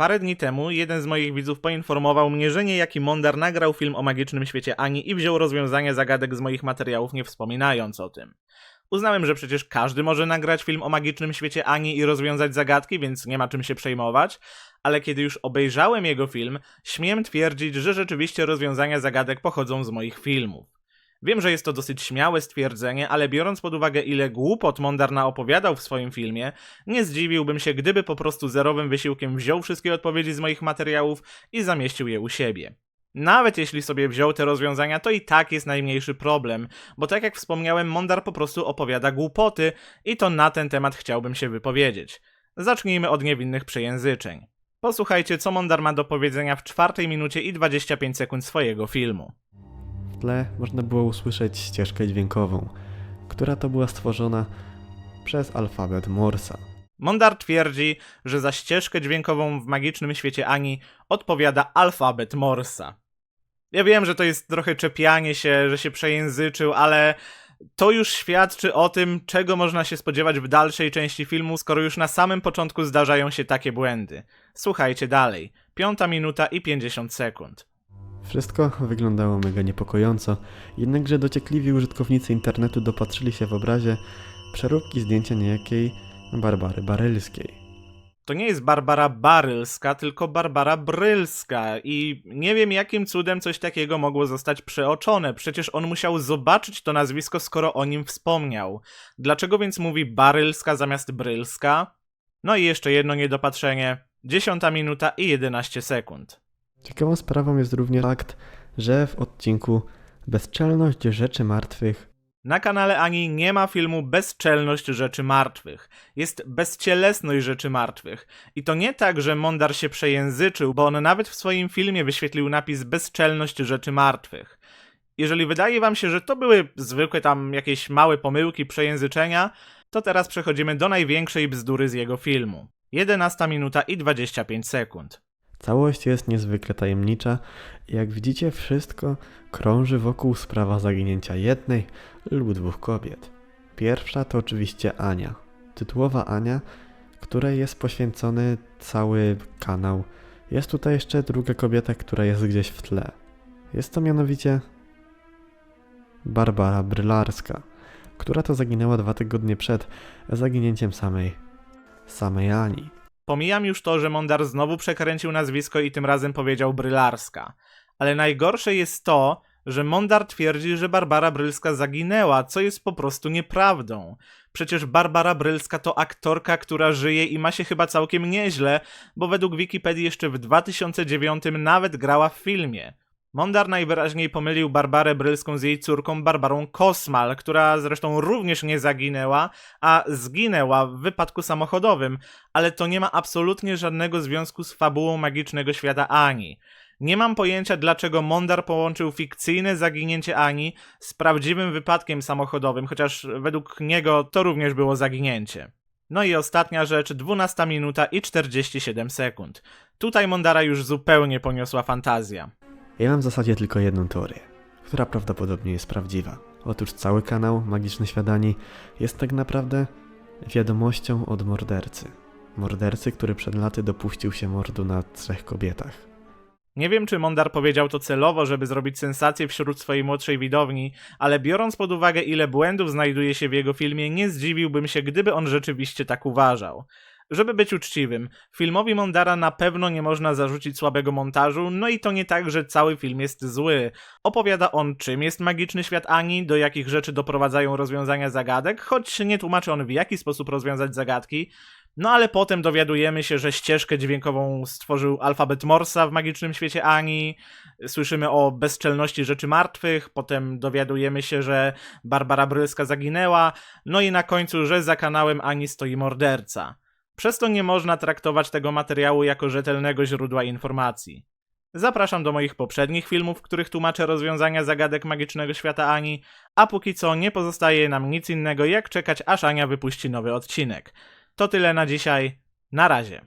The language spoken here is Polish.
Parę dni temu jeden z moich widzów poinformował mnie, że niejaki Mondar nagrał film o magicznym świecie Ani i wziął rozwiązania zagadek z moich materiałów, nie wspominając o tym. Uznałem, że przecież każdy może nagrać film o magicznym świecie Ani i rozwiązać zagadki, więc nie ma czym się przejmować, ale kiedy już obejrzałem jego film, śmiem twierdzić, że rzeczywiście rozwiązania zagadek pochodzą z moich filmów. Wiem, że jest to dosyć śmiałe stwierdzenie, ale biorąc pod uwagę ile głupot Mondar naopowiadał w swoim filmie, nie zdziwiłbym się, gdyby po prostu zerowym wysiłkiem wziął wszystkie odpowiedzi z moich materiałów i zamieścił je u siebie. Nawet jeśli sobie wziął te rozwiązania, to i tak jest najmniejszy problem, bo tak jak wspomniałem, Mondar po prostu opowiada głupoty i to na ten temat chciałbym się wypowiedzieć. Zacznijmy od niewinnych przejęzyczeń. Posłuchajcie, co Mondar ma do powiedzenia w czwartej minucie i 25 sekund swojego filmu. Tle można było usłyszeć ścieżkę dźwiękową, która to była stworzona przez alfabet Morsa. Mondar twierdzi, że za ścieżkę dźwiękową w magicznym świecie Ani odpowiada alfabet Morsa. Ja wiem, że to jest trochę czepianie się, że się przejęzyczył, ale to już świadczy o tym, czego można się spodziewać w dalszej części filmu, skoro już na samym początku zdarzają się takie błędy. Słuchajcie dalej. Piąta minuta i 50 sekund. Wszystko wyglądało mega niepokojąco, jednakże dociekliwi użytkownicy internetu dopatrzyli się w obrazie przeróbki zdjęcia niejakiej Barbary Barylskiej. To nie jest Barbara Barylska, tylko Barbara Brylska i nie wiem jakim cudem coś takiego mogło zostać przeoczone. Przecież on musiał zobaczyć to nazwisko, skoro o nim wspomniał. Dlaczego więc mówi Barylska zamiast Brylska? No i jeszcze jedno niedopatrzenie. 10 minuta i 11 sekund. Ciekawą sprawą jest również fakt, że w odcinku Bezczelność Rzeczy Martwych Na kanale Ani nie ma filmu Bezczelność Rzeczy Martwych. Jest Bezcielesność Rzeczy Martwych. I to nie tak, że Mondar się przejęzyczył, bo on nawet w swoim filmie wyświetlił napis Bezczelność Rzeczy Martwych. Jeżeli wydaje wam się, że to były zwykłe tam jakieś małe pomyłki, przejęzyczenia, to teraz przechodzimy do największej bzdury z jego filmu. 11 minuta i 25 sekund. Całość jest niezwykle tajemnicza i jak widzicie wszystko krąży wokół sprawa zaginięcia jednej lub dwóch kobiet. Pierwsza to oczywiście Ania, tytułowa Ania, której jest poświęcony cały kanał. Jest tutaj jeszcze druga kobieta, która jest gdzieś w tle. Jest to mianowicie Barbara Brylarska, która to zaginęła dwa tygodnie przed zaginięciem samej, samej Ani. Pomijam już to, że Mondar znowu przekręcił nazwisko i tym razem powiedział Brylarska. Ale najgorsze jest to, że Mondar twierdzi, że Barbara Brylska zaginęła, co jest po prostu nieprawdą. Przecież Barbara Brylska to aktorka, która żyje i ma się chyba całkiem nieźle, bo według Wikipedii jeszcze w 2009 nawet grała w filmie. Mondar najwyraźniej pomylił Barbarę Brylską z jej córką Barbarą Kosmal, która zresztą również nie zaginęła, a zginęła w wypadku samochodowym, ale to nie ma absolutnie żadnego związku z fabułą magicznego świata Ani. Nie mam pojęcia, dlaczego Mondar połączył fikcyjne zaginięcie Ani z prawdziwym wypadkiem samochodowym, chociaż według niego to również było zaginięcie. No i ostatnia rzecz, 12 minuta i 47 sekund. Tutaj Mondara już zupełnie poniosła fantazja. Ja mam w zasadzie tylko jedną teorię, która prawdopodobnie jest prawdziwa. Otóż cały kanał Magiczny Świadani jest tak naprawdę wiadomością od mordercy. Mordercy, który przed laty dopuścił się mordu na trzech kobietach. Nie wiem, czy Mondar powiedział to celowo, żeby zrobić sensację wśród swojej młodszej widowni, ale biorąc pod uwagę, ile błędów znajduje się w jego filmie, nie zdziwiłbym się, gdyby on rzeczywiście tak uważał. Żeby być uczciwym, filmowi Mondara na pewno nie można zarzucić słabego montażu, no i to nie tak, że cały film jest zły. Opowiada on, czym jest magiczny świat Ani, do jakich rzeczy doprowadzają rozwiązania zagadek, choć nie tłumaczy on, w jaki sposób rozwiązać zagadki. No ale potem dowiadujemy się, że ścieżkę dźwiękową stworzył alfabet Morsa w magicznym świecie Ani. Słyszymy o bezczelności rzeczy martwych, potem dowiadujemy się, że Barbara Brylska zaginęła, no i na końcu, że za kanałem Ani stoi morderca. Przez to nie można traktować tego materiału jako rzetelnego źródła informacji. Zapraszam do moich poprzednich filmów, w których tłumaczę rozwiązania zagadek magicznego świata Ani, a póki co nie pozostaje nam nic innego jak czekać aż Ania wypuści nowy odcinek. To tyle na dzisiaj. Na razie.